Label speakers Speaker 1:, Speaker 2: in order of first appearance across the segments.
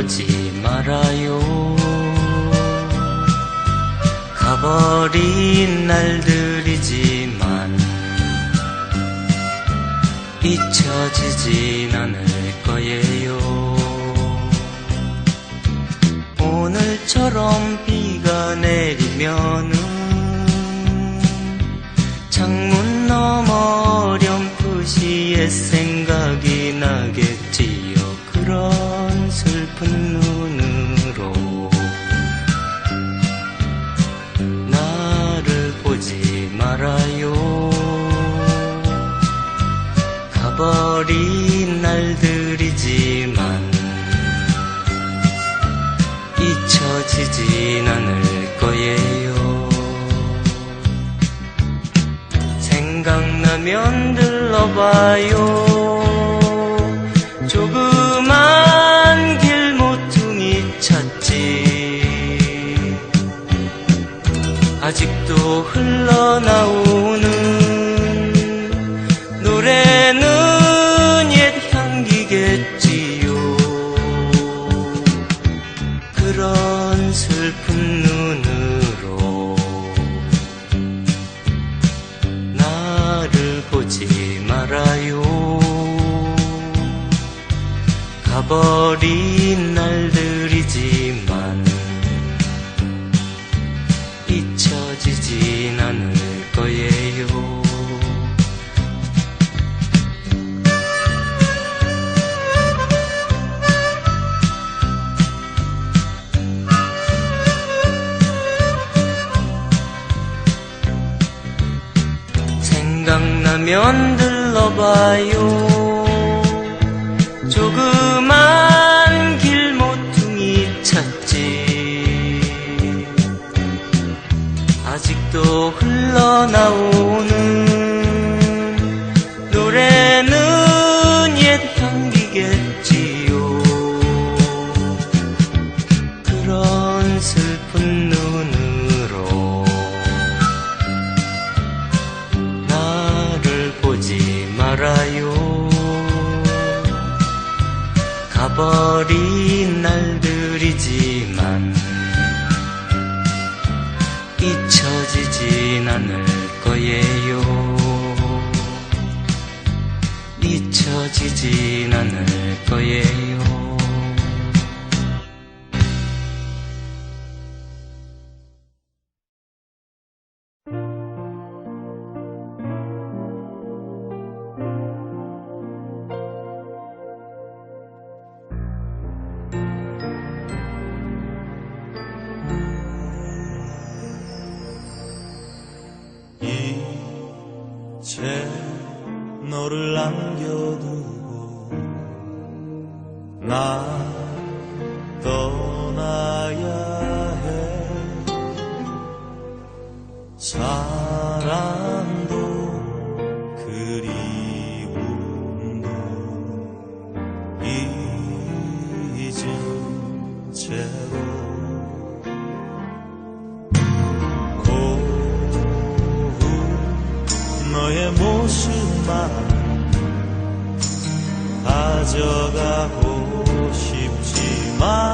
Speaker 1: 보지 말아요. 가버린 날들이지만 잊혀지진 않을 거예요. 오늘처럼 비가 내리면 가버린 날들이지만 잊혀지진 않을 거예요. 생각나면 들러봐요 버린 날들이지만 잊혀지진 않을 거예요. 생각나면 들러봐요 눈으로 나를 보지 말아요. 가버린 날들이지만 잊혀지진 않을 거예요. 잊혀지진
Speaker 2: 너의 모습만 가져가고 싶지만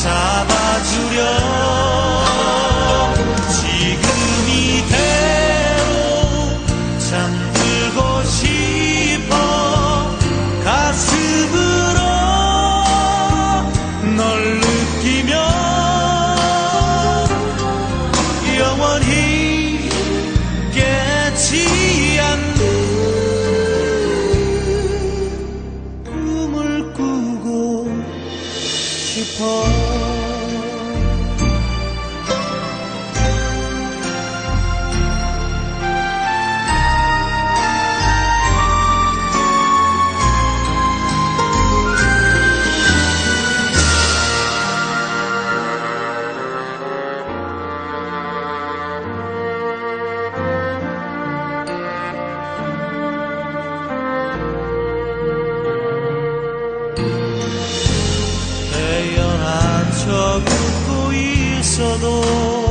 Speaker 2: 잡아주려 있어도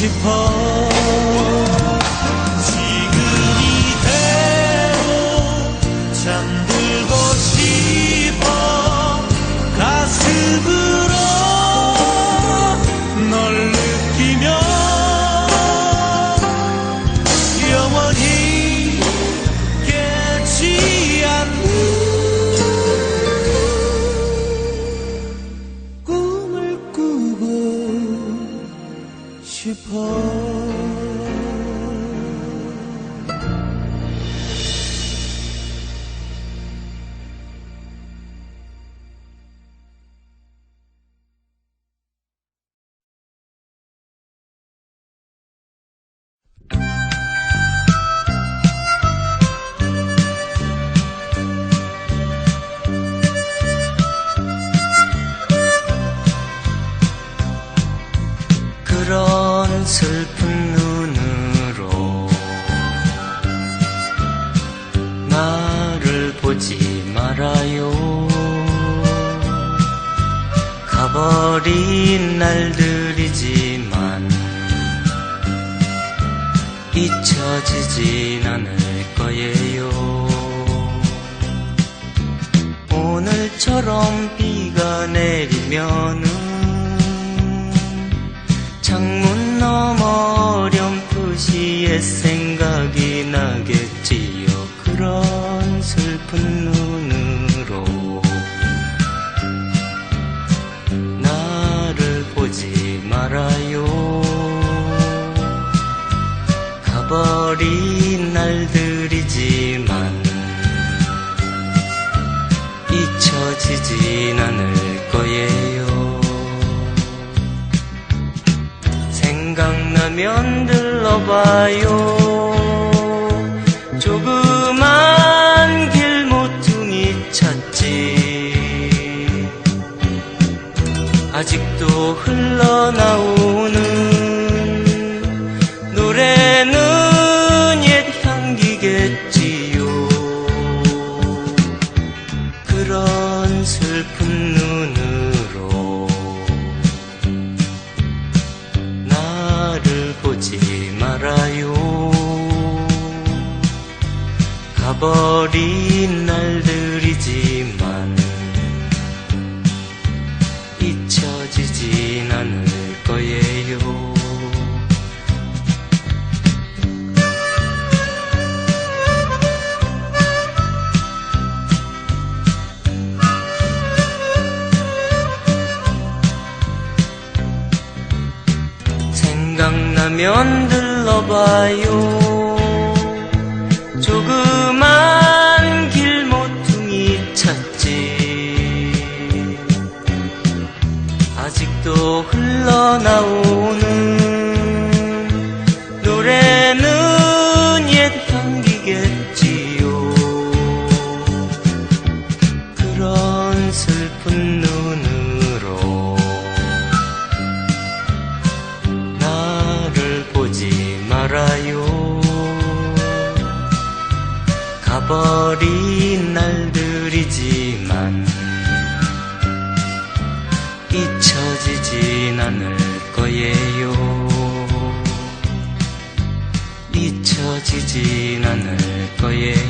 Speaker 2: 싶어
Speaker 1: 슬픈 눈으로 나를 보지 말아요. 가버린 날들이지만 잊혀지진 않을 거예요. 오늘처럼 비가 내리면은 창문 가버린 날들이지만 잊혀지진 않을 거예요. 생각나면 들러봐요. 조그만 길모퉁이 찾지. 아직도 흘러나오 생각나면 들러봐요. 조그만 길모퉁이 찾지. 아직도 흘러나오는 날들이지만 잊혀지진 않을 거예요. 잊혀지진 않을 거예요